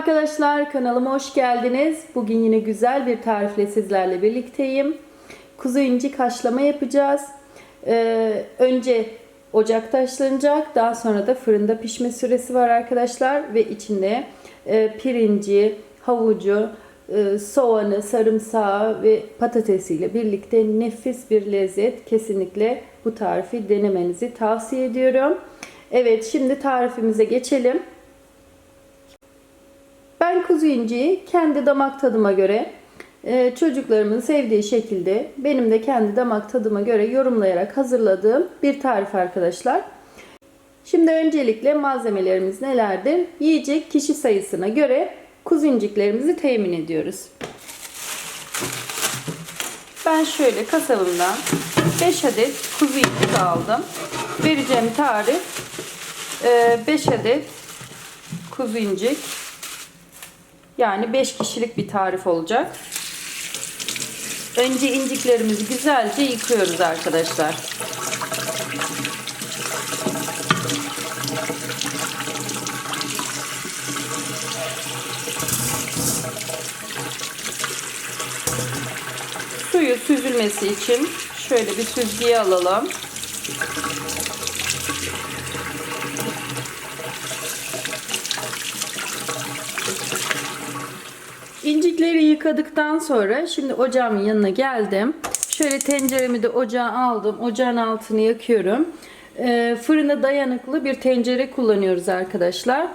arkadaşlar kanalıma hoş geldiniz. Bugün yine güzel bir tarifle sizlerle birlikteyim. Kuzu incik haşlama yapacağız. Ee, önce ocakta haşlanacak daha sonra da fırında pişme süresi var arkadaşlar. Ve içinde e, pirinci, havucu, e, soğanı, sarımsağı ve patatesiyle birlikte nefis bir lezzet. Kesinlikle bu tarifi denemenizi tavsiye ediyorum. Evet şimdi tarifimize geçelim. Kuzu inciyi kendi damak tadıma göre e, çocuklarımın sevdiği şekilde benim de kendi damak tadıma göre yorumlayarak hazırladığım bir tarif arkadaşlar. Şimdi öncelikle malzemelerimiz nelerdir? Yiyecek kişi sayısına göre kuzu inciklerimizi temin ediyoruz. Ben şöyle kasabımdan 5 adet kuzu incik aldım. Vereceğim tarif 5 adet kuzu incik yani 5 kişilik bir tarif olacak. Önce inciklerimizi güzelce yıkıyoruz arkadaşlar. Suyu süzülmesi için şöyle bir süzgeye alalım. İncikleri yıkadıktan sonra şimdi ocağımın yanına geldim. Şöyle tenceremi de ocağa aldım. Ocağın altını yakıyorum. Ee, fırına dayanıklı bir tencere kullanıyoruz arkadaşlar.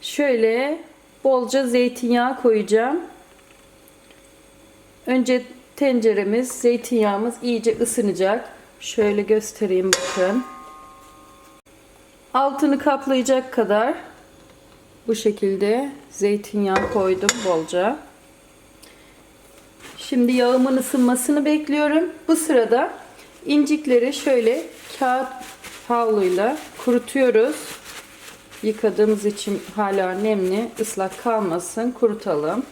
Şöyle bolca zeytinyağı koyacağım. Önce tenceremiz, zeytinyağımız iyice ısınacak. Şöyle göstereyim bakın. Altını kaplayacak kadar bu şekilde zeytinyağı koydum bolca. Şimdi yağımın ısınmasını bekliyorum. Bu sırada incikleri şöyle kağıt havluyla kurutuyoruz. Yıkadığımız için hala nemli, ıslak kalmasın. Kurutalım.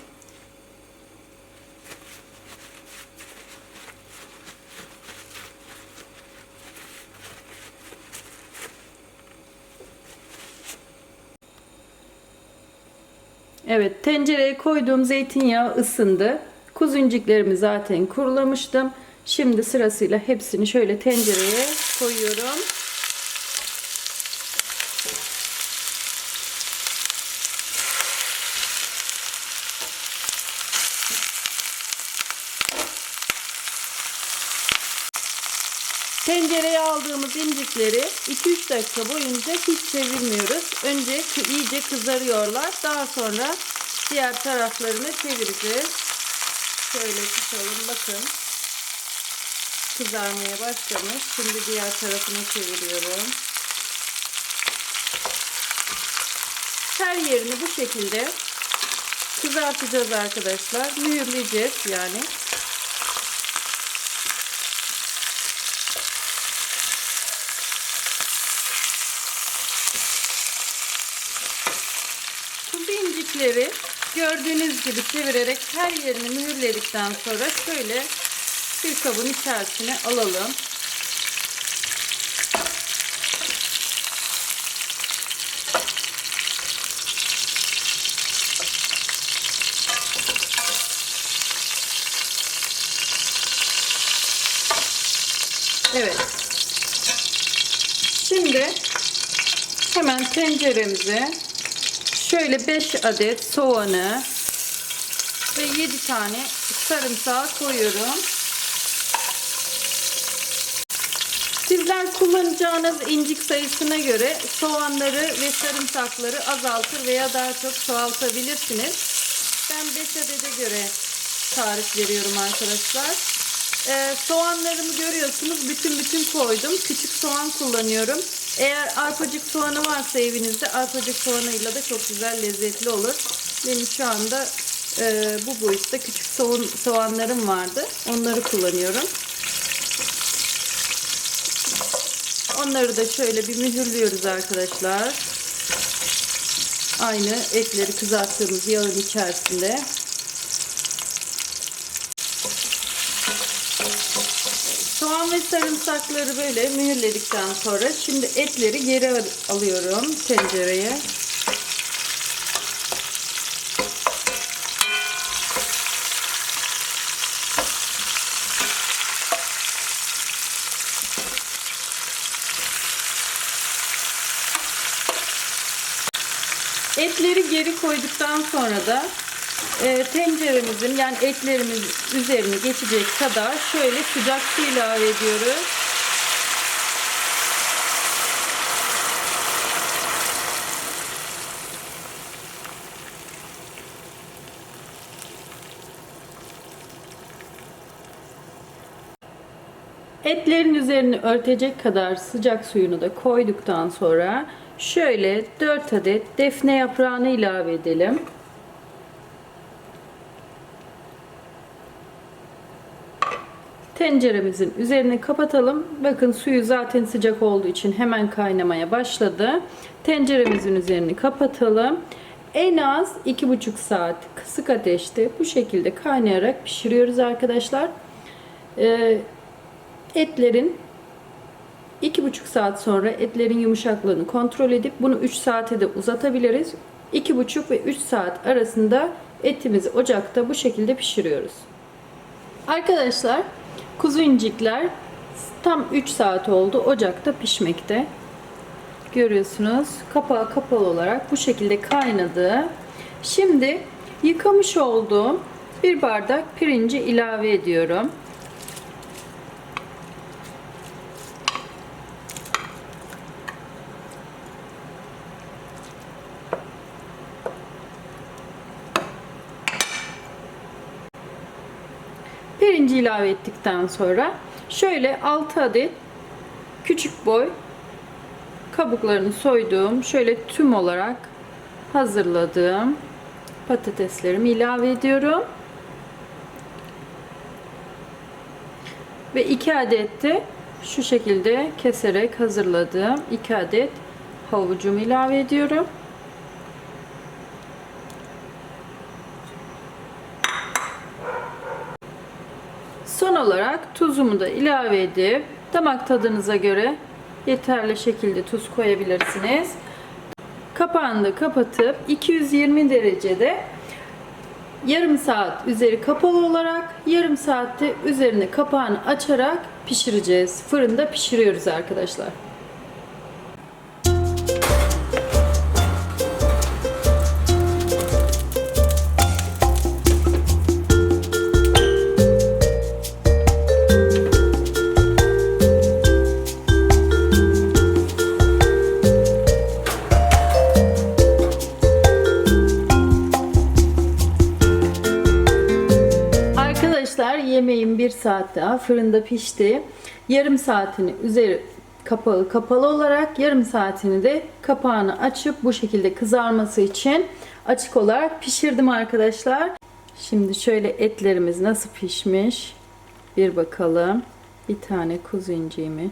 Evet tencereye koyduğum zeytinyağı ısındı. Kuzuncuklarımı zaten kurulamıştım. Şimdi sırasıyla hepsini şöyle tencereye koyuyorum. Tencereye aldığımız incikleri 2-3 dakika boyunca hiç çevirmiyoruz. Önce iyice kızarıyorlar. Daha sonra diğer taraflarını çevireceğiz. Şöyle tutalım bakın. Kızarmaya başlamış. Şimdi diğer tarafını çeviriyorum. Her yerini bu şekilde kızartacağız arkadaşlar. Mühürleyeceğiz yani. Kuzu incikleri gördüğünüz gibi çevirerek her yerini mühürledikten sonra şöyle bir kabın içerisine alalım. Evet. Şimdi hemen tenceremize şöyle 5 adet soğanı ve 7 tane sarımsağı koyuyorum. Sizler kullanacağınız incik sayısına göre soğanları ve sarımsakları azaltır veya daha çok çoğaltabilirsiniz. Ben 5 adede göre tarif veriyorum arkadaşlar. Ee, soğanlarımı görüyorsunuz bütün bütün koydum. Küçük soğan kullanıyorum. Eğer arpacık soğanı varsa evinizde arpacık soğanıyla da çok güzel lezzetli olur. Benim şu anda e, bu boyutta küçük soğan, soğanlarım vardı. Onları kullanıyorum. Onları da şöyle bir mühürlüyoruz arkadaşlar. Aynı etleri kızarttığımız yağın içerisinde. sarımsakları böyle mühürledikten sonra şimdi etleri geri alıyorum tencereye. Etleri geri koyduktan sonra da e, tenceremizin yani etlerimiz üzerine geçecek kadar şöyle sıcak su ilave ediyoruz. Etlerin üzerini örtecek kadar sıcak suyunu da koyduktan sonra şöyle 4 adet defne yaprağını ilave edelim. Tenceremizin üzerini kapatalım. Bakın suyu zaten sıcak olduğu için hemen kaynamaya başladı. Tenceremizin üzerini kapatalım. En az 2,5 saat kısık ateşte bu şekilde kaynayarak pişiriyoruz arkadaşlar. Ee, etlerin 2,5 saat sonra etlerin yumuşaklığını kontrol edip bunu 3 saate de uzatabiliriz. 2,5 ve 3 saat arasında etimizi ocakta bu şekilde pişiriyoruz. Arkadaşlar kuzu incikler tam 3 saat oldu ocakta pişmekte. Görüyorsunuz kapağı kapalı olarak bu şekilde kaynadı. Şimdi yıkamış olduğum bir bardak pirinci ilave ediyorum. Pirinci ilave ettikten sonra şöyle 6 adet küçük boy kabuklarını soyduğum şöyle tüm olarak hazırladığım patateslerimi ilave ediyorum. Ve 2 adet de şu şekilde keserek hazırladığım 2 adet havucumu ilave ediyorum. Olarak tuzumu da ilave edip damak tadınıza göre yeterli şekilde tuz koyabilirsiniz. Kapağını da kapatıp 220 derecede yarım saat üzeri kapalı olarak yarım saatte üzerine kapağını açarak pişireceğiz. Fırında pişiriyoruz arkadaşlar. Arkadaşlar yemeğim bir saat daha fırında pişti. Yarım saatini üzeri kapalı kapalı olarak yarım saatini de kapağını açıp bu şekilde kızarması için açık olarak pişirdim arkadaşlar. Şimdi şöyle etlerimiz nasıl pişmiş bir bakalım. Bir tane kuzu inciğimi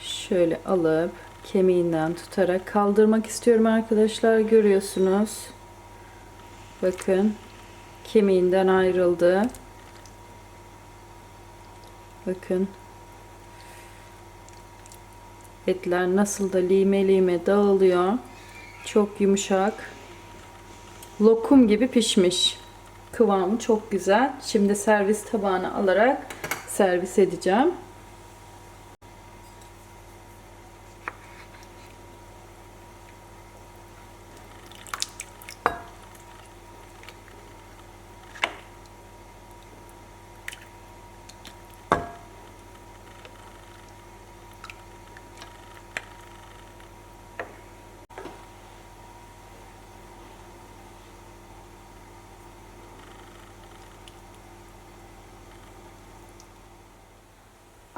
şöyle alıp kemiğinden tutarak kaldırmak istiyorum arkadaşlar. Görüyorsunuz. Bakın kemiğinden ayrıldı. Bakın. Etler nasıl da lime lime dağılıyor. Çok yumuşak. Lokum gibi pişmiş. Kıvamı çok güzel. Şimdi servis tabağına alarak servis edeceğim.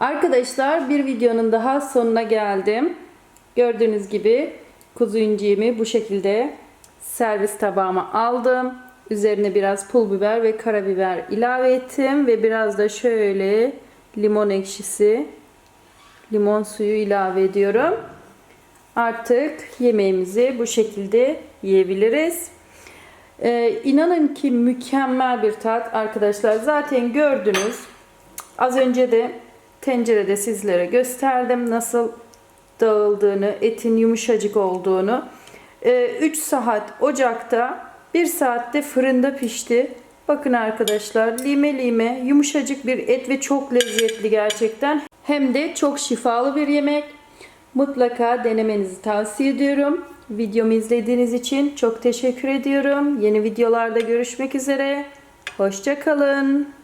Arkadaşlar bir videonun daha sonuna geldim. Gördüğünüz gibi kuzu inciğimi bu şekilde servis tabağıma aldım. Üzerine biraz pul biber ve karabiber ilave ettim ve biraz da şöyle limon ekşisi, limon suyu ilave ediyorum. Artık yemeğimizi bu şekilde yiyebiliriz. Ee, inanın ki mükemmel bir tat arkadaşlar. Zaten gördünüz. Az önce de tencerede sizlere gösterdim nasıl dağıldığını, etin yumuşacık olduğunu. 3 saat ocakta, 1 saatte fırında pişti. Bakın arkadaşlar lime lime yumuşacık bir et ve çok lezzetli gerçekten. Hem de çok şifalı bir yemek. Mutlaka denemenizi tavsiye ediyorum. Videomu izlediğiniz için çok teşekkür ediyorum. Yeni videolarda görüşmek üzere. Hoşça kalın.